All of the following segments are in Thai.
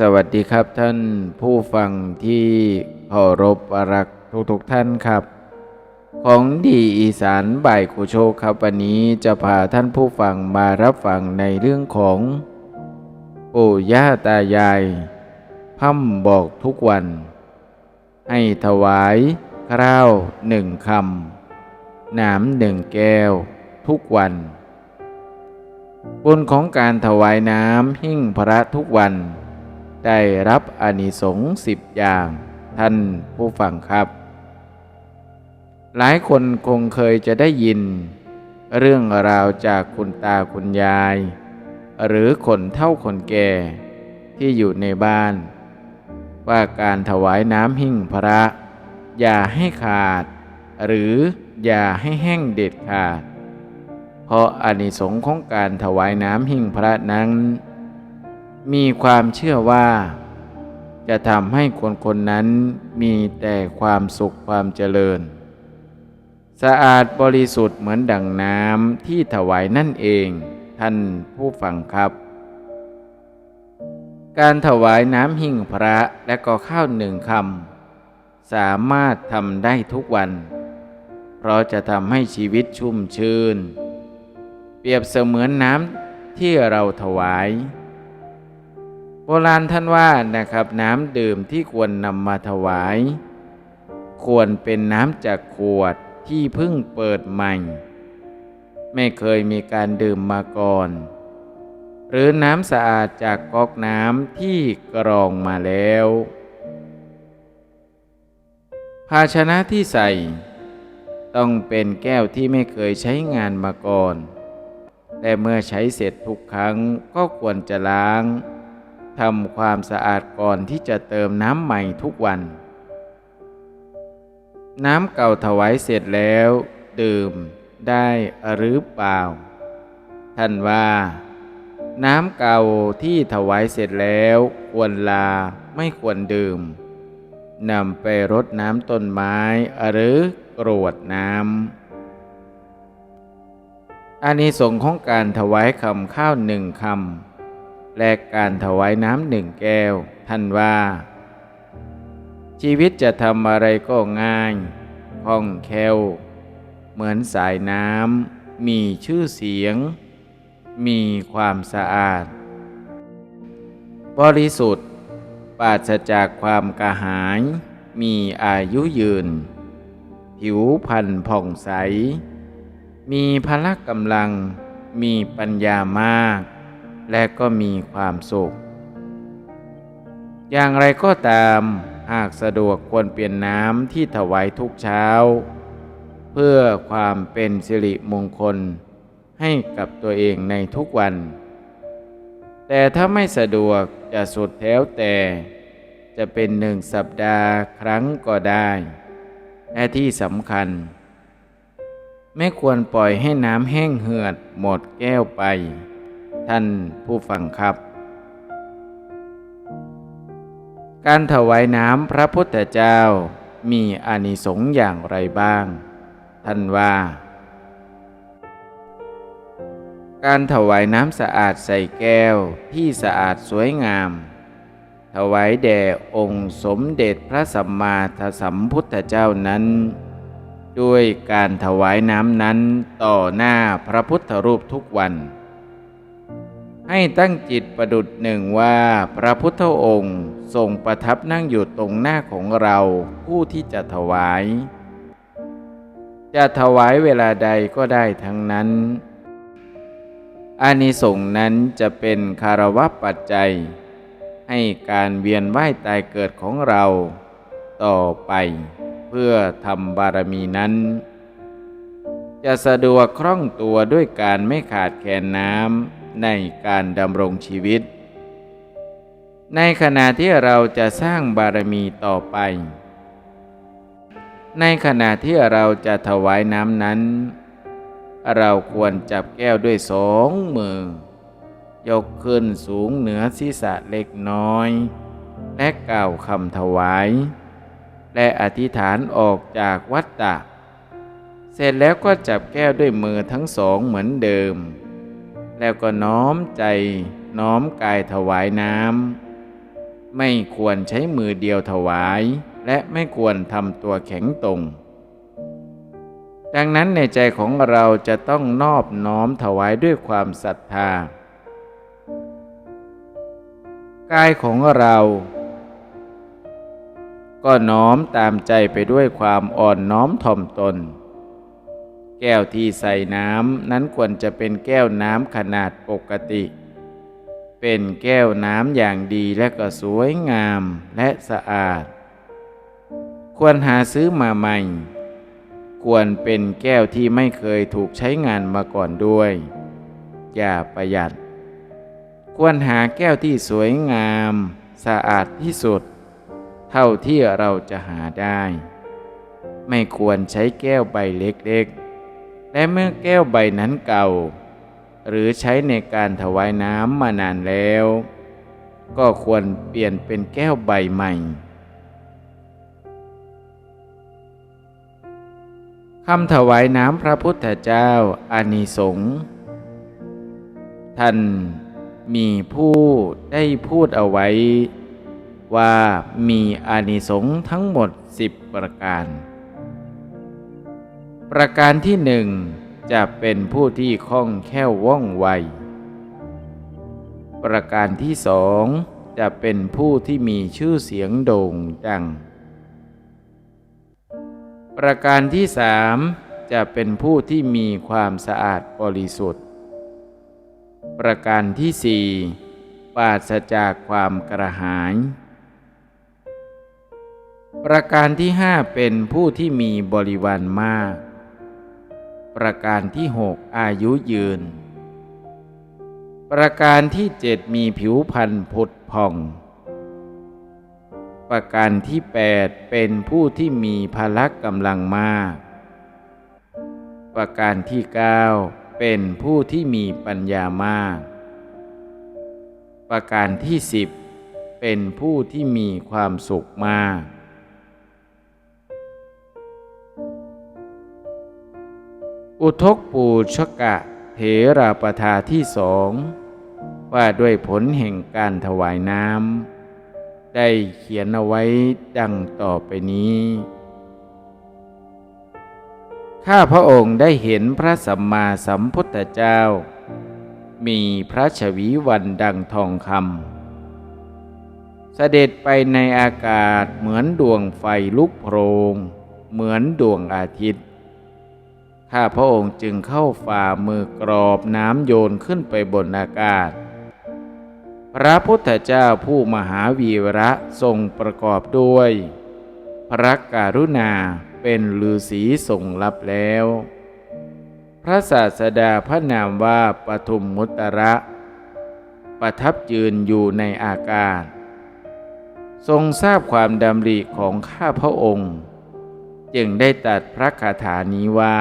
สวัสดีครับท่านผู้ฟังที่เคารพรักทุกทุกท่านครับ ของดีอีสานบ่ายครูโชคครับวันนี้จะพาท่านผู้ฟังมารับฟังในเรื่องของปู่ย่าตายายพั่มบอกทุกวัน ให้ถวายข้าวหนึ่งคำน้ำหนึ่งแก้วทุกวันบุญของการถวายน้ำหิ้งพระทุกวัน ได้รับอานิสงส์สิบอย่าง ท่านผู้ฟังครับ หลายคนคงเคยจะได้ยิน เรื่องราวจากคุณตาคุณยาย หรือคนเท่าคนแก่ที่อยู่ในบ้าน ว่าการถวายน้ำหิ้งพระ อย่าให้ขาด หรืออย่าให้แห้งเด็ดขาด เพราะอานิสงส์ของการถวายน้ำหิ้งพระนั้น มีความเชื่อว่า จะทำให้คนคนนั้นมีแต่ความสุขความเจริญ สะอาดบริสุทธิ์เหมือนดังน้ำที่ถวายนั่นเองท่านผู้ฟังครับ การถวายน้ำหิ้งพระและก็ข้าวหนึ่งคำสามารถทำได้ทุกวัน เพราะจะทำให้ชีวิตชุ่มชื่น เปรียบเสมือนน้ำที่เราถวาย โบราณท่านว่านะครับน้ำดื่มที่ควรนำมาถวาย ควรเป็นน้ำจากขวดที่เพิ่งเปิดใหม่ ไม่เคยมีการดื่มมาก่อน หรือน้ำสะอาดจากก๊อกน้ำที่กรองมาแล้ว ภาชนะที่ใส่ ต้องเป็นแก้วที่ไม่เคยใช้งานมาก่อน แต่เมื่อใช้เสร็จทุกครั้งก็ควรจะล้าง ทำความสะอาดก่อนที่จะเติมน้ำใหม่ทุกวัน น้ำเก่าถวายเสร็จแล้ว ดื่มได้หรือเปล่า ท่านว่า น้ำเก่าที่ถวายเสร็จแล้ว ควรลาไม่ควรดื่มนำไปรดน้ำต้นไม้หรือกรวดน้ำอานิสงส์ของการถวายคำข้าวหนึ่งคำ และการถวายน้ำหนึ่งแก้ว ท่านว่า ชีวิตจะทำอะไรก็ง่ายคล่องแคล่ว เหมือนสายน้ำมีชื่อเสียง มีความสะอาด บริสุทธิ์ปราศจากความกระหาย มีอายุยืน ผิวพรรณผ่องใส มีพละกำลัง มีปัญญามาก และก็มีความสุข อย่างไรก็ตามหากสะดวกควรเปลี่ยนน้ำที่ถวายทุกเช้า เพื่อความเป็นสิริมงคลให้กับตัวเองในทุกวัน แต่ถ้าไม่สะดวกจะสุดแถวแต่ จะเป็นหนึ่งสัปดาห์ครั้งก็ได้ และที่สำคัญ ไม่ควรปล่อยให้น้ำแห้งเหือดหมดแก้วไป ท่านผู้ฟังครับ การถวายน้ำพระพุทธเจ้ามีอานิสงส์อย่างไรบ้าง ท่านว่า การถวายน้ำสะอาดใส่แก้วที่สะอาดสวยงาม ถวายแด่องค์สมเด็จพระสัมมาสัมพุทธเจ้านั้น ด้วยการถวายน้ำนั้นต่อหน้าพระพุทธรูปทุกวัน ให้ตั้งจิตประดุดหนึ่งว่าพระพุทธองค์ทรงประทับนั่งอยู่ตรงหน้าของเราผู้ที่จะถวาย จะถวายเวลาใดก็ได้ทั้งนั้นอานิสงส์นั้นจะเป็นคารวะปัจจัย ให้การเวียนว่ายตายเกิดของเราต่อไปเพื่อทำบารมีนั้น จะสะดวกคล่องตัวด้วยการไม่ขาดแคลนน้ำ ในการดำรงชีวิต ในขณะที่เราจะสร้างบารมีต่อไป ในขณะที่เราจะถวายน้ำนั้น เราควรจับแก้วด้วยสองมือ ยกขึ้นสูงเหนือศีรษะเล็กน้อย และกล่าวคำถวาย และอธิษฐานออกจากวัฏฏะเสร็จแล้วก็จับแก้วด้วยมือทั้งสองเหมือนเดิม แล้วก็น้อมใจน้อมกายถวายน้ำไม่ควรใช้มือเดียวถวาย และไม่ควรทำตัวแข็งตรง ดังนั้นในใจของเราจะต้องนอบน้อมถวายด้วยความศรัทธากายของเรา ก็น้อมตามใจไปด้วยความอ่อนน้อมถ่อมตน แก้วที่ใส่น้ำนั้นควรจะเป็นแก้วน้ำขนาดปกติ เป็นแก้วน้ำอย่างดีและก็สวยงามและสะอาด ควรหาซื้อมาใหม่ ควรเป็นแก้วที่ไม่เคยถูกใช้งานมาก่อนด้วย อย่าประหยัด ควรหาแก้วที่สวยงาม สะอาดที่สุด เท่าที่เราจะหาได้ ไม่ควรใช้แก้วใบเล็กๆ และเมื่อแก้วใบนั้นเก่า หรือใช้ในการถวายน้ำมานานแล้ว ก็ควรเปลี่ยนเป็นแก้วใบใหม่คำถวายน้ำพระพุทธเจ้าอานิสงส์ท่านมีผู้ได้พูดเอาไว้ ว่ามีอานิสงส์ทั้งหมดสิบประการ ประการที่หนึ่งจะเป็นผู้ที่คล่องแคล่วว่องไว ประการที่สองจะเป็นผู้ที่มีชื่อเสียงโด่งดัง ประการที่สามจะเป็นผู้ที่มีความสะอาดบริสุทธิ์ ประการที่สี่ปราศจากความกระหาย ประการที่ห้าเป็นผู้ที่มีบริวารมาก ประการที่หกอายุยืน ประการที่เจ็ดมีผิวพรรณผุดผ่อง ประการที่แปดเป็นผู้ที่มีพละกำลังมาก ประการที่เก้าเป็นผู้ที่มีปัญญามาก ประการที่สิบเป็นผู้ที่มีความสุขมาก อุทกปูชกะเถราประธาที่สองว่าด้วยผลแห่งการถวายน้ำได้เขียนเอาไว้ดังต่อไปนี้ ข้าพระองค์ได้เห็นพระสัมมาสัมพุทธเจ้า มีพระชวีวันดังทองคำเสด็จไปในอากาศเหมือนดวงไฟลุกโพรง เหมือนดวงอาทิตย์ ข้าพระองค์จึงเข้าฝ่ามือกรอบน้ำโยนขึ้นไปบนอากาศ พระพุทธเจ้าผู้มหาวีระทรงประกอบด้วย พระการุณาเป็นฤาษีทรงรับแล้ว พระศาสดาพระนามว่าปทุมมุตระประทับยืนอยู่ในอากาศ ทรงทราบความดำริของข้าพระองค์ จึงได้ตัดพระคาถานี้ว่า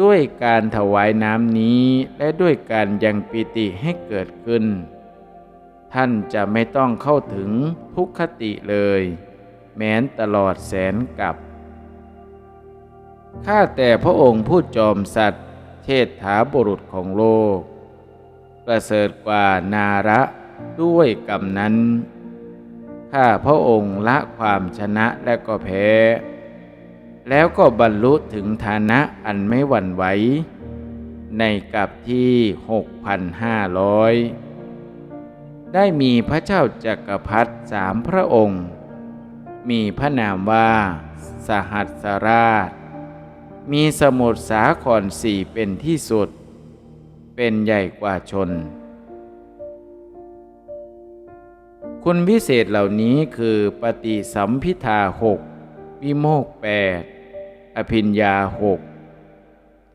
ด้วยการถวายน้ำนี้และด้วยการยังปิติให้เกิดขึ้น ท่านจะไม่ต้องเข้าถึงทุกขติเลย แม้นตลอดแสนกับข้าแต่พระองค์ผู้จอมสัตว์เทศถาบุรุษของโลก ประเสริฐกว่านาระด้วยกรรมนั้น ข้าพระองค์ละความชนะและก็แพ้ แล้วก็บรรลุถึงฐานะอันไม่หวั่นไหวในกับที่ 6,500 ได้มีพระเจ้าจักรพรรดิสามพระองค์ มีพระนามว่า สหัสราช มีสมุทรสาครสี่เป็นที่สุด เป็นใหญ่กว่าชน คุณวิเศษเหล่านี้คือปฏิสัมพิทาหกวิโมกแปด ภิญญาหก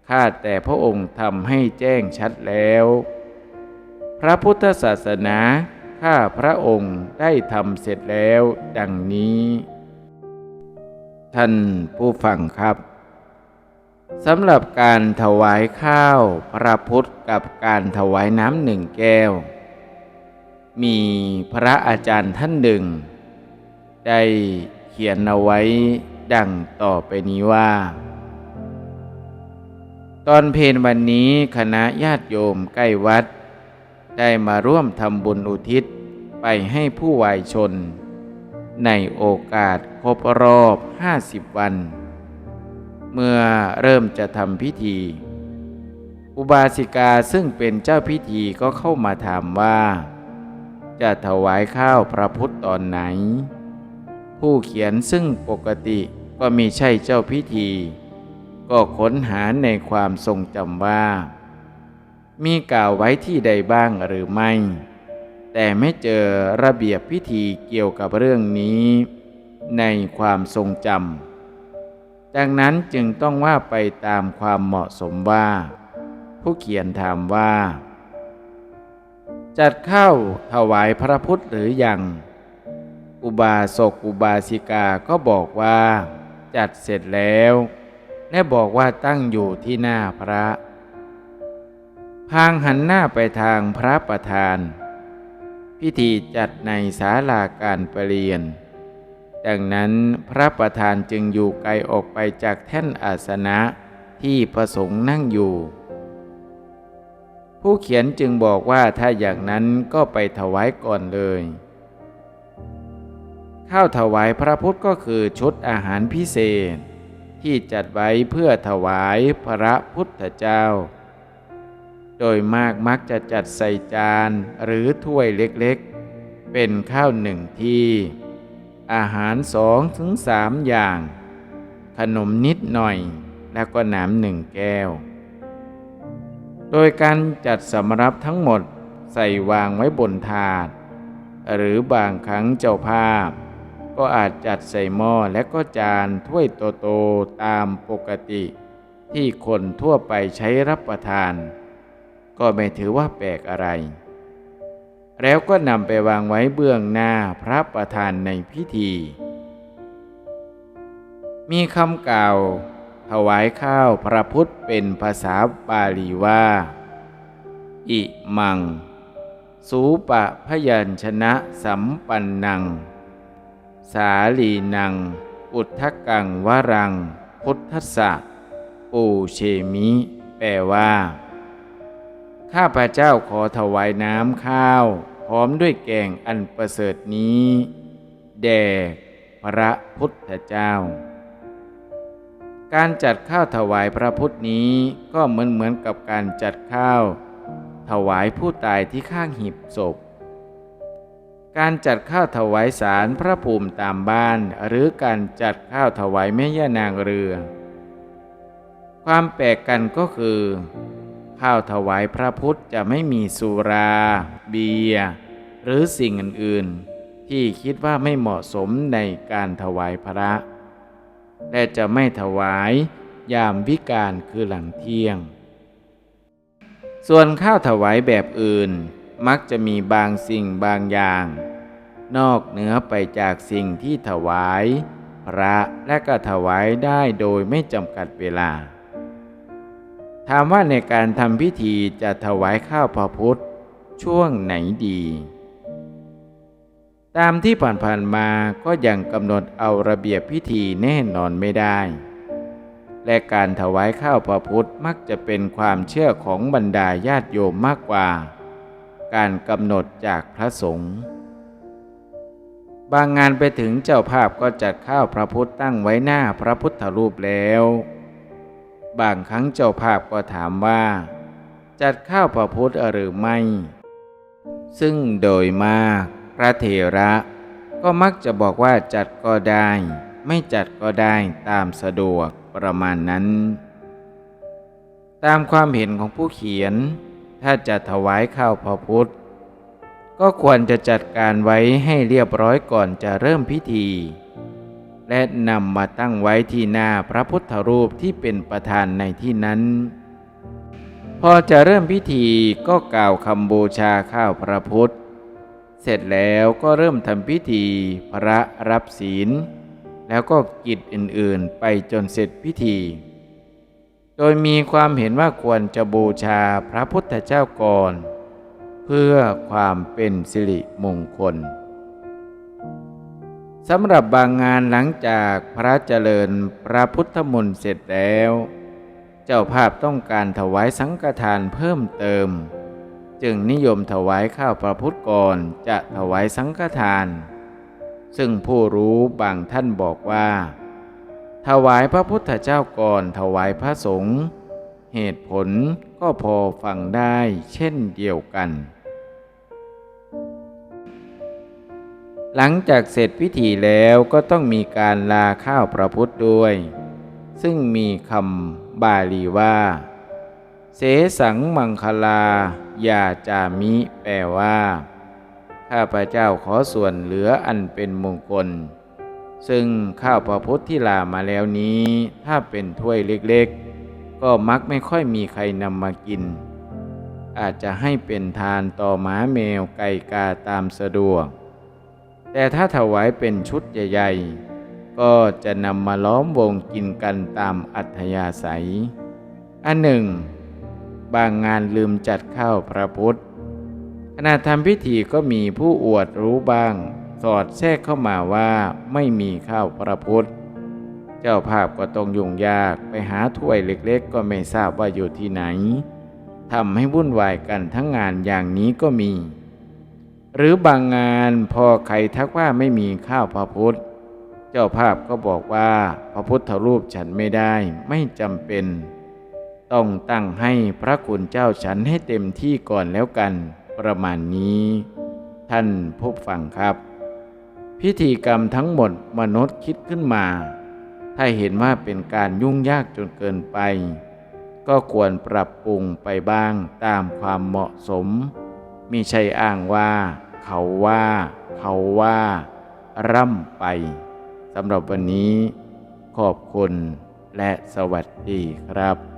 ข้าแต่พระองค์ทำให้แจ้งชัดแล้ว พระพุทธศาสนาข้าพระองค์ได้ทำเสร็จแล้วดังนี้ ท่านผู้ฟังครับสำหรับการถวายข้าวพระพุทธกับการถวายน้ำหนึ่งแก้ว มีพระอาจารย์ท่านหนึ่ง ได้เขียนเอาไว้ ดังต่อไปนี้ว่า ตอนเพนวันนี้คณะญาติโยมใกล้วัด ได้มาร่วมทำบุญอุทิศไปให้ผู้วายชน ในโอกาสครบรอบ 50 วัน เมื่อเริ่มจะทำพิธี อุบาสิกาซึ่งเป็นเจ้าพิธีก็เข้ามาถามว่า จะถวายข้าวพระพุทธตอนไหน ผู้เขียนซึ่งปกติก็มีใช่เจ้าพิธี ก็ค้นหาในความทรงจำว่า มีกล่าวไว้ที่ใดบ้างหรือไม่ แต่ไม่เจอระเบียบพิธีเกี่ยวกับเรื่องนี้ ในความทรงจำดังนั้นจึงต้องว่าไปตามความเหมาะสมว่า ผู้เขียนถามว่า จัดเข้าถวายพระพุทธหรือยัง อุบาสกอุบาสิกาก็บอกว่า จัดเสร็จแล้วและบอกว่าตั้งอยู่ที่หน้าพระ พางหันหน้าไปทางพระประธาน พิธีจัดในศาลาการประเรียน ดังนั้นพระประธานจึงอยู่ไกลออกไปจากแท่นอาสนะที่พระสงฆ์นั่งอยู่ ผู้เขียนจึงบอกว่าถ้าอย่างนั้นก็ไปถวายก่อนเลย ข้าวถวายพระพุทธก็คือชุดอาหารพิเศษ ที่จัดไว้เพื่อถวายพระพุทธเจ้า โดยมากมักจะจัดใส่จานหรือถ้วยเล็กๆ เป็นข้าวหนึ่งที่ อาหารสองถึงสามอย่าง ขนมนิดหน่อยแล้วก็น้ำหนึ่งแก้ว โดยการจัดสำรับทั้งหมดใส่วางไว้บนถาด หรือบางครั้งเจ้าภาพ ก็อาจจัดใส่หม้อและก็จานถ้วยโตๆตามปกติ ที่คนทั่วไปใช้รับประทาน ก็ไม่ถือว่าแปลกอะไร แล้วก็นำไปวางไว้เบื้องหน้าพระประธานในพิธี มีคำกล่าวถวายข้าวพระพุทธเป็นภาษาบาลีว่า อิมัง สูปะพยัญชนะสัมปันนัง สาลีนัง อุทธกังวรัง พุทธสะปูเชมิ แปลว่า ข้าพระเจ้าขอถวายน้ำข้าว พร้อมด้วยแกงอันประเสริฐนี้ แด่พระพุทธเจ้า การจัดข้าวถวายพระพุทธนี้ก็เหมือนเหมือนกับการจัดข้าว ถวายผู้ตายที่ข้างหีบศพ การจัดข้าวถวายสารพระภูมิตามบ้าน หรือการจัดข้าวถวายแม่ย่านางเรือ ความแปลกกันก็คือ ข้าวถวายพระพุทธจะไม่มีสุรา เบียร์หรือสิ่งอื่นๆ ที่คิดว่าไม่เหมาะสมในการถวายพระ และจะไม่ถวายยามวิกาลคือหลังเที่ยง ส่วนข้าวถวายแบบอื่น มักจะมีบางสิ่งบางอย่าง นอกเหนือไปจากสิ่งที่ถวาย พระและก็ถวายได้โดยไม่จำกัดเวลา ถามว่าในการทำพิธีจะถวายข้าวพระพุทธช่วงไหนดี ตามที่ผ่านๆมาก็ยังกำหนดเอาระเบียบพิธีแน่นอนไม่ได้ และการถวายข้าวพระพุทธมักจะเป็นความเชื่อของบรรดาญาติโยมมากกว่า การกำหนดจากพระสงฆ์บางงานไปถึงเจ้าภาพก็จัดข้าวพระพุทธตั้งไว้หน้าพระพุทธรูปแล้ว บางครั้งเจ้าภาพก็ถามว่า จัดข้าวพระพุทธหรือไม่ ซึ่งโดยมากพระเถระก็มักจะบอกว่าจัดก็ได้ ไม่จัดก็ได้ตามสะดวกประมาณนั้น ตามความเห็นของผู้เขียน ถ้าจะถวายข้าวพระพุทธ ก็ควรจะจัดการไว้ให้เรียบร้อยก่อนจะเริ่มพิธี และนำมาตั้งไว้ที่หน้าพระพุทธรูปที่เป็นประธานในที่นั้น พอจะเริ่มพิธีก็กล่าวคำบูชาข้าวพระพุทธ เสร็จแล้วก็เริ่มทำพิธีพระรับศีล แล้วก็กิจอื่นๆไปจนเสร็จพิธี โดยมีความเห็นว่าควรจะบูชาพระพุทธเจ้าก่อน เพื่อความเป็นสิริมงคลสำหรับบางงานหลังจากพระเจริญพระพุทธมนต์เสร็จแล้ว เจ้าภาพต้องการถวายสังฆทานเพิ่มเติม จึงนิยมถวายข้าวพระพุทธก่อนจะถวายสังฆทาน ซึ่งผู้รู้บางท่านบอกว่า ถวายพระพุทธเจ้าก่อนถวายพระสงฆ์เหตุผลก็พอฟังได้เช่นเดียวกัน หลังจากเสร็จพิธีแล้วก็ต้องมีการลาข้าวพระพุทธด้วย ซึ่งมีคำบาลีว่า เสสังมังคลา ยาจามิ แปลว่า ข้าพระเจ้าขอส่วนเหลืออันเป็นมงคล ซึ่งข้าวพระพุทธที่ลามาแล้วนี้ ถ้าเป็นถ้วยเล็กๆ ก็มักไม่ค่อยมีใครนำมากิน อาจจะให้เป็นทานต่อหมาแมวไก่กาตามสะดวก แต่ถ้าถวายเป็นชุดใหญ่ๆ ก็จะนำมาล้อมวงกินกันตามอัธยาศัย อันหนึ่ง บางงานลืมจัดข้าวพระพุทธขณะทำพิธีก็มีผู้อวดรู้บ้าง สอดแทรกเข้ามาว่าไม่มีข้าวพระพุทธ เจ้าภาพก็ต้องยุ่งยากไปหาถ้วยเล็กๆ ก็ไม่ทราบว่าอยู่ที่ไหนทำให้วุ่นวายกันทั้งงานอย่างนี้ก็มี หรือบางงานพอใครทักว่าไม่มีข้าวพระพุทธ เจ้าภาพก็บอกว่าพระพุทธรูปฉันไม่ได้ไม่จำเป็น ต้องตั้งให้พระคุณเจ้าฉันให้เต็มที่ก่อนแล้วกัน ประมาณนี้ ท่านผู้ฟังครับ พิธีกรรมทั้งหมดมนุษย์คิดขึ้นมา ถ้าเห็นว่าเป็นการยุ่งยากจนเกินไป ก็ควรปรับปรุงไปบ้างตามความเหมาะสมมิใช่อ้างว่า เขาว่า เขาว่า ร่ำไปสำหรับวันนี้ ขอบคุณและสวัสดีครับ